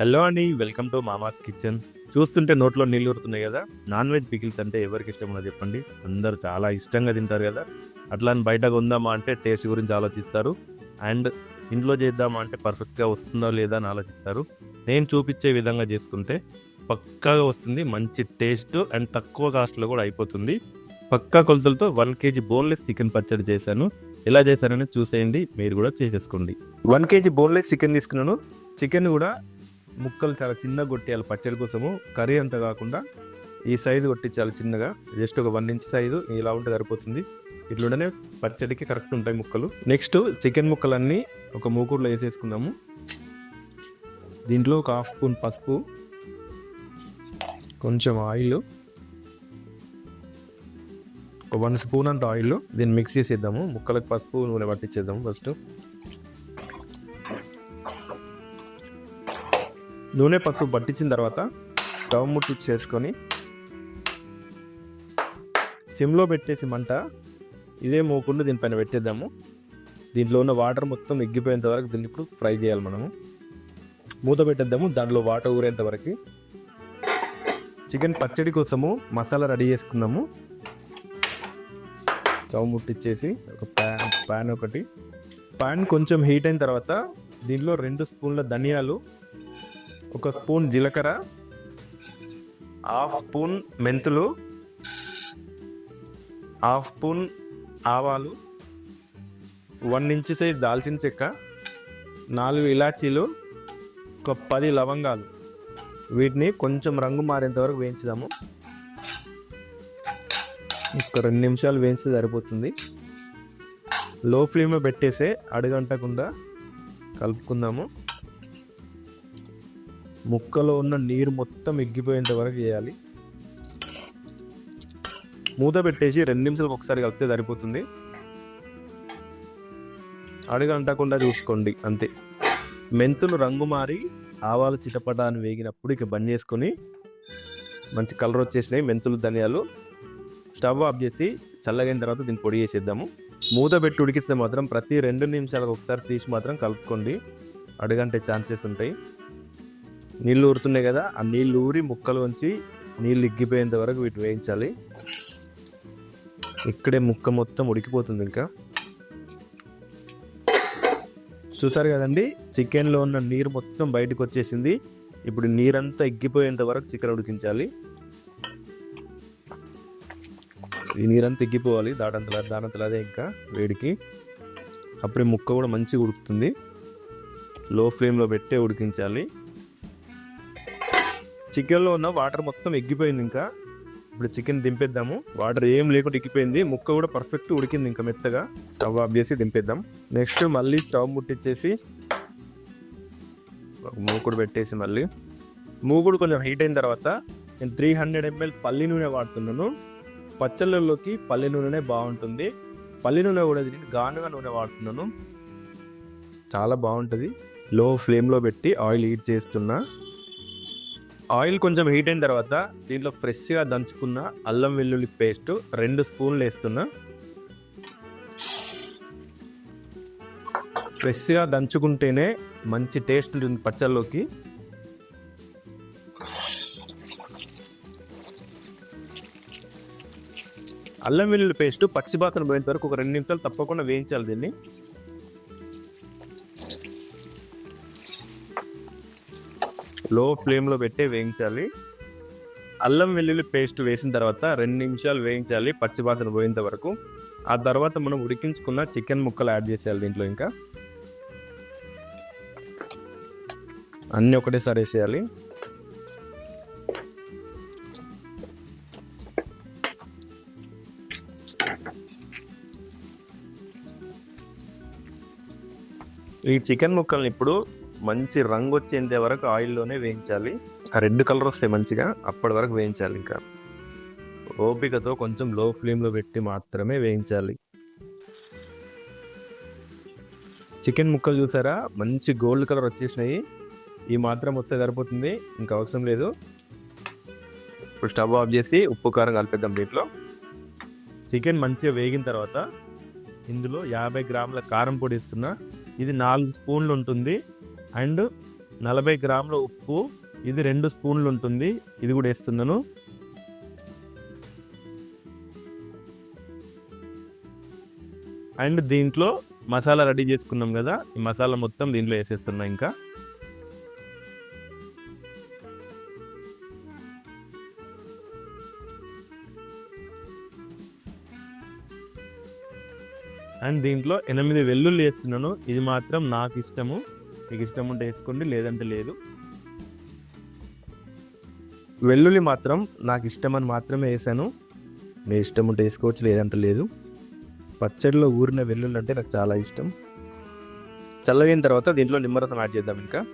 Hello అండి welcome to మామాస్ kitchen. చూస్తుంటే నోట్లో నీళ్ళు ఊరుతున్నాయి కదా? నాన్ వెజ్ పికిల్స్ అంటే ఎవరికి ఇష్టం ఉన్నది చెప్పండి. అందరూ చాలా ఇష్టంగా తింటారు కదా? అట్లా అని బయట కొందామా అంటే టేస్ట్ గురించి ఆలోచిస్తారు. అండ్ ఇంట్లో చేద్దామా అంటే పర్ఫెక్ట్గా వస్తుందో లేదా అని ఆలోచిస్తారు. నేను చూపించే విధంగా చేసుకుంటే పక్కాగా వస్తుంది మంచి టేస్ట్ అండ్ తక్కువ కాస్ట్లో కూడా అయిపోతుంది. పక్కా కొలతలతో వన్ కేజీ బోన్లెస్ చికెన్ పచ్చడి చేశాను. ఎలా చేశానని చూసేయండి మీరు కూడా చేసేసుకోండి. వన్ కేజీ బోన్లెస్ చికెన్ తీసుకున్నాను. చికెన్ కూడా ముక్కలు చాలా చిన్నగా కొట్టేయాలి పచ్చడి కోసము. కర్రీ అంత కాకుండా ఈ సైజు కొట్టించాలి చిన్నగా జస్ట్ ఒక వన్ ఇంచ్ సైజు ఇలా ఉంటే సరిపోతుంది. ఇట్లుండనే పచ్చడికి కరెక్ట్ ఉంటాయి ముక్కలు. నెక్స్ట్ చికెన్ ముక్కలన్నీ ఒక మూకుడులో వేసేసుకుందాము. దీంట్లో ఒక హాఫ్ స్పూన్ పసుపు కొంచెం ఆయిల్ ఒక వన్ స్పూన్ అంత ఆయిల్. దీన్ని మిక్స్ చేసేద్దాము. ముక్కలకు పసుపు నూనె పట్టించేద్దాము ఫస్ట్. నూనె పసుపు పట్టించిన తర్వాత స్టవ్ ముట్టు చేసుకొని సిమ్లో పెట్టేసి మంట ఇదే మోకుండా దీనిపైన పెట్టేద్దాము. దీంట్లో ఉన్న వాటర్ మొత్తం ఎగ్గిపోయేంత వరకు దీన్ని ఇప్పుడు ఫ్రై చేయాలి మనము. మూత పెట్టేద్దాము దాంట్లో వాటర్ ఊరేంత వరకు. చికెన్ పచ్చడి కోసము మసాలా రెడీ చేసుకుందాము. స్టవ్ ముట్టిచ్చేసి ఒక ప్యాన్ ప్యాన్ ఒకటి. ప్యాన్ కొంచెం హీట్ అయిన తర్వాత దీనిలో రెండు స్పూన్ల ధనియాలు ఒక స్పూన్ జీలకర్ర హాఫ్ స్పూన్ మెంతులు హాఫ్ స్పూన్ ఆవాలు వన్ ఇంచ్ సైజ్ దాల్చిన చెక్క నాలుగు ఇలాచీలు ఒక పది లవంగాలు. వీటిని కొంచెం రంగు మారేంత వరకు వేయించుదాము. ఒక రెండు నిమిషాలు వేయించి సరిపోతుంది. లో ఫ్లేమ్లో పెట్టేసే అడుగంటకుండా కలుపుకుందాము. ముక్కలో ఉన్న నీరు మొత్తం ఎగ్గిపోయేంత వరకు చేయాలి మూత పెట్టేసి రెండు నిమిషాలకు ఒకసారి కలిపితే సరిపోతుంది. అడుగంటకుండా చూసుకోండి అంతే. మెంతులు రంగు మారి ఆవాలు చిటపట అని వేగినప్పుడు ఇక బంద్ చేసుకొని మంచి కలర్ వచ్చేసినాయి. మెంతులు ధనియాలు స్టవ్ ఆఫ్ చేసి చల్లగైన తర్వాత దీన్ని పొడి చేసేద్దాము. మూత పెట్టి ఉడికిస్తే మాత్రం ప్రతి రెండు నిమిషాలకు ఒకసారి తీసి మాత్రం కలుపుకోండి. అడుగంటే ఛాన్సెస్ ఉంటాయి. నీళ్ళు ఊరుతున్నాయి కదా ఆ నీళ్ళు ఊరి ముక్కలు ఉంచి నీళ్ళు ఇగ్గిపోయేంత వరకు వీటి వేయించాలి. ఇక్కడే ముక్క మొత్తం ఉడికిపోతుంది ఇంకా. చూసారు కదండి చికెన్లో ఉన్న నీరు మొత్తం బయటకు వచ్చేసింది. ఇప్పుడు నీరంతా ఎగ్గిపోయేంత వరకు చికెన్ ఉడికించాలి. ఈ నీరంతా ఎగ్గిపోవాలి దాడంతలా దాటంతలాదే ఇంకా వేడికి. అప్పుడే ముక్క కూడా మంచిగా ఉడుకుతుంది. లో ఫ్లేమ్లో పెట్టే ఉడికించాలి. చికెన్లో ఉన్న వాటర్ మొత్తం ఎగ్గిపోయింది ఇంకా. ఇప్పుడు చికెన్ దింపేద్దాము. వాటర్ ఏం లేకుండా ఎక్కిపోయింది. ముక్క కూడా పర్ఫెక్ట్ ఉడికింది ఇంకా మెత్తగా. స్టవ్ ఆఫ్ చేసి దింపేద్దాం. నెక్స్ట్ మళ్ళీ స్టవ్ ముట్టించేసి ఒక మూకుడు పెట్టేసి మళ్ళీ. మూకుడు కొంచెం హీట్ అయిన తర్వాత నేను త్రీ హండ్రెడ్ ఎంఎల్ పల్లి నూనె వాడుతున్నాను. పచ్చళ్ళలోకి పల్లి నూనెనే బాగుంటుంది. పల్లి నూనె కూడా తిని గానుగా నూనె వాడుతున్నాను. చాలా బాగుంటుంది. లో ఫ్లేమ్లో పెట్టి ఆయిల్ హీట్ చేస్తున్నా. ఆయిల్ కొంచెం హీట్ అయిన తర్వాత దీంట్లో ఫ్రెష్గా దంచుకున్న అల్లం వెల్లుల్లి పేస్ట్ రెండు స్పూన్లు వేస్తున్నా. ఫ్రెష్గా దంచుకుంటేనే మంచి టేస్ట్ ఉంటుంది పచ్చళ్ళలోకి. అల్లం వెల్లుల్లి పేస్ట్ పచ్చి బాతను పోయేంత వరకు ఒక రెండు నిమిషాలు తప్పకుండా వేయించాలి దీన్ని. లో ఫ్లేమ్లో పెట్టే వేయించాలి. అల్లం వెల్లుల్లి పేస్ట్ వేసిన తర్వాత రెండు నిమిషాలు వేయించాలి పచ్చివాసన పోయేంత వరకు. ఆ తర్వాత మనం ఉడికించుకున్న చికెన్ ముక్కలు యాడ్ చేసేయాలి దీంట్లో ఇంకా. అన్నీ ఒకటేసారి వేసేయాలి. ఈ చికెన్ ముక్కల్ని ఇప్పుడు మంచి రంగు వచ్చేంత వరకు ఆయిల్లోనే వేయించాలి. ఆ రెడ్ కలర్ వస్తే మంచిగా అప్పటి వరకు వేయించాలి ఇంకా. ఓపికతో కొంచెం లో ఫ్లేమ్లో పెట్టి మాత్రమే వేయించాలి. చికెన్ ముక్కలు చూసారా? మంచి గోల్డ్ కలర్ వచ్చేసినాయి. ఈ మాత్రం వస్తే సరిపోతుంది. ఇంకా అవసరం లేదు. ఇప్పుడు స్టవ్ ఆఫ్ చేసి ఉప్పు కారం కలిపేద్దాం దీంట్లో. చికెన్ మంచిగా వేగిన తర్వాత ఇందులో యాభై గ్రాముల కారం పొడి ఇస్తున్నా ఇది నాలుగు స్పూన్లు ఉంటుంది. అండ్ నలభై గ్రాముల ఉప్పు ఇది రెండు స్పూన్లు ఉంటుంది ఇది కూడా వేస్తున్నాను. అండ్ దీంట్లో మసాలా రెడీ చేసుకున్నాం కదా ఈ మసాలా మొత్తం దీంట్లో వేసేస్తున్నా ఇంకా. అండ్ దీంట్లో ఎనిమిది వెల్లుల్లి వేస్తున్నాను. ఇది మాత్రం నాకు ఇష్టము. మీకు ఇష్టం ఉంటే వేసుకోండి లేదంటే లేదు. వెల్లుల్లి మాత్రం నాకు ఇష్టం అని మాత్రమే వేసాను. మీ ఇష్టం ఉంటే వేసుకోవచ్చు లేదంటే లేదు. పచ్చడిలో ఊరిన వెల్లుల్లి అంటే నాకు చాలా ఇష్టం. చల్లగైన తర్వాత దీంట్లో నిమ్మరసం యాడ్ చేద్దాం ఇంకా.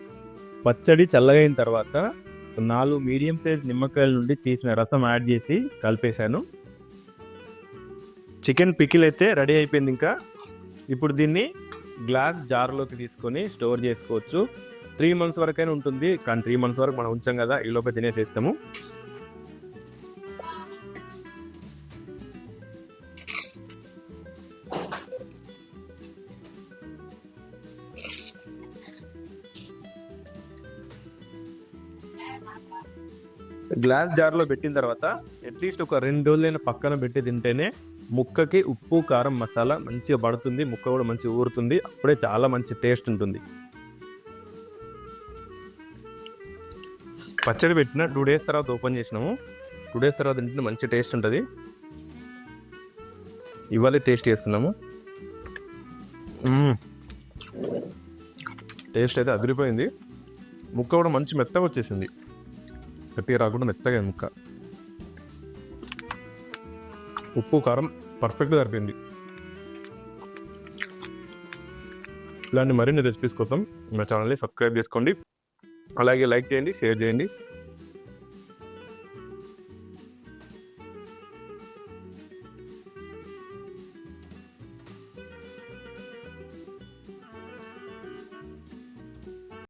పచ్చడి చల్లగైన తర్వాత నాలుగు మీడియం సైజ్ నిమ్మకాయల నుండి తీసిన రసం యాడ్ చేసి కలిపేశాను. చికెన్ పికిల్ అయితే రెడీ అయిపోయింది ఇంకా. ఇప్పుడు దీన్ని గ్లాస్ జార్లోకి తీసుకొని స్టోర్ చేసుకోవచ్చు. త్రీ మంత్స్ వరకైనా ఉంటుంది. కానీ త్రీ మంత్స్ వరకు మనం ఉంచాం కదా ఈ తినేసేస్తాము. గ్లాస్ జార్లో పెట్టిన తర్వాత అట్లీస్ట్ ఒక రెండు రోజులైనా పక్కన పెట్టి తింటేనే ముక్కకి ఉప్పు కారం మసాలా మంచిగా పడుతుంది. ముక్క కూడా మంచిగా ఊరుతుంది. అప్పుడే చాలా మంచి టేస్ట్ ఉంటుంది. పచ్చడి పెట్టిన టూ డేస్ తర్వాత ఓపెన్ చేసినాము. టూ డేస్ తర్వాత తింటే మంచి టేస్ట్ ఉంటుంది. ఇవాళ టేస్ట్ చేస్తున్నాము. టేస్ట్ అయితే అదిరిపోయింది. ముక్క కూడా మంచి మెత్తగా వచ్చేసింది. గట్టిగా రాకుండా మెత్తగా ముక్క. ఉప్పు కారం పర్ఫెక్ట్గా సరిపోయింది. ఇలాంటి మరిన్ని రెసిపీస్ కోసం మా ఛానల్ని సబ్స్క్రైబ్ చేసుకోండి. అలాగే లైక్ చేయండి షేర్ చేయండి.